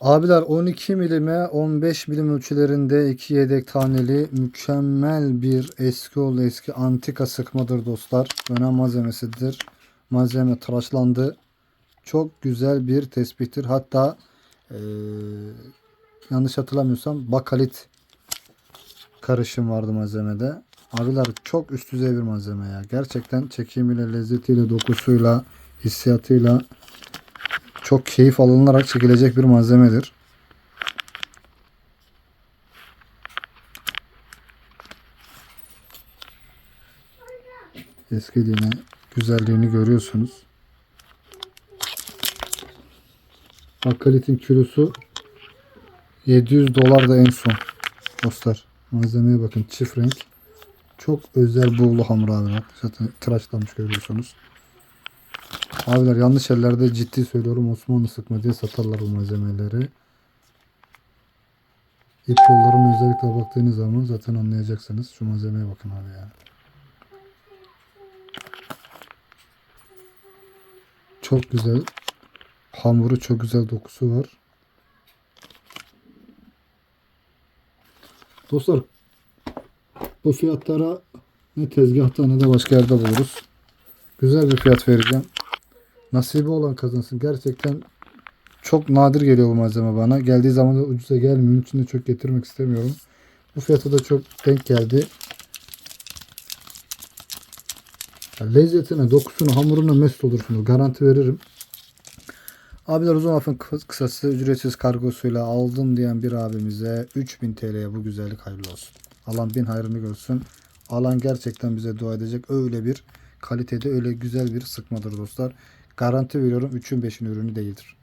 Abiler 12 milime 15 milim ölçülerinde iki yedek taneli mükemmel bir eski oğlu eski antika sıkmadır dostlar. Önem malzemesidir. Malzeme tıraşlandı. Çok güzel bir tespihtir. Hatta eee, yanlış hatırlamıyorsam bakalit karışım vardı malzemede. Abiler çok üst düzey bir malzeme ya. Gerçekten çekimiyle, lezzetiyle, dokusuyla, hissiyatıyla çok keyif alınarak çekilecek bir malzemedir. Eskiliğini, güzelliğini görüyorsunuz. Akalitin kilosu 700 dolar da en son. Dostlar malzemeye bakın çift renk. Çok özel buğulu hamur abi. Zaten tıraşlanmış görüyorsunuz. Abiler yanlış yerlerde ciddi söylüyorum Osmanlı sıkma diye satarlar bu malzemeleri. İp yollarına özellikle baktığınız zaman zaten anlayacaksınız. Şu malzemeye bakın abi ya. Çok güzel. Hamuru çok güzel dokusu var. Dostlar bu fiyatlara ne tezgahta ne de başka yerde buluruz. Güzel bir fiyat vereceğim. Nasibi olan kazansın. Gerçekten çok nadir geliyor bu malzeme bana. Geldiği zaman da ucuza gelmiyor. Onun için de çok getirmek istemiyorum. Bu fiyata da çok denk geldi. Lezzetine, dokusuna, hamuruna mest olursunuz. Garanti veririm. Abiler uzun lafın kı- kısası ücretsiz kargosuyla aldım diyen bir abimize 3000 TL'ye bu güzellik hayırlı olsun. Alan bin hayrını görsün. Alan gerçekten bize dua edecek. Öyle bir kalitede öyle güzel bir sıkmadır dostlar. Garanti veriyorum 3'ün 5'in ürünü değildir.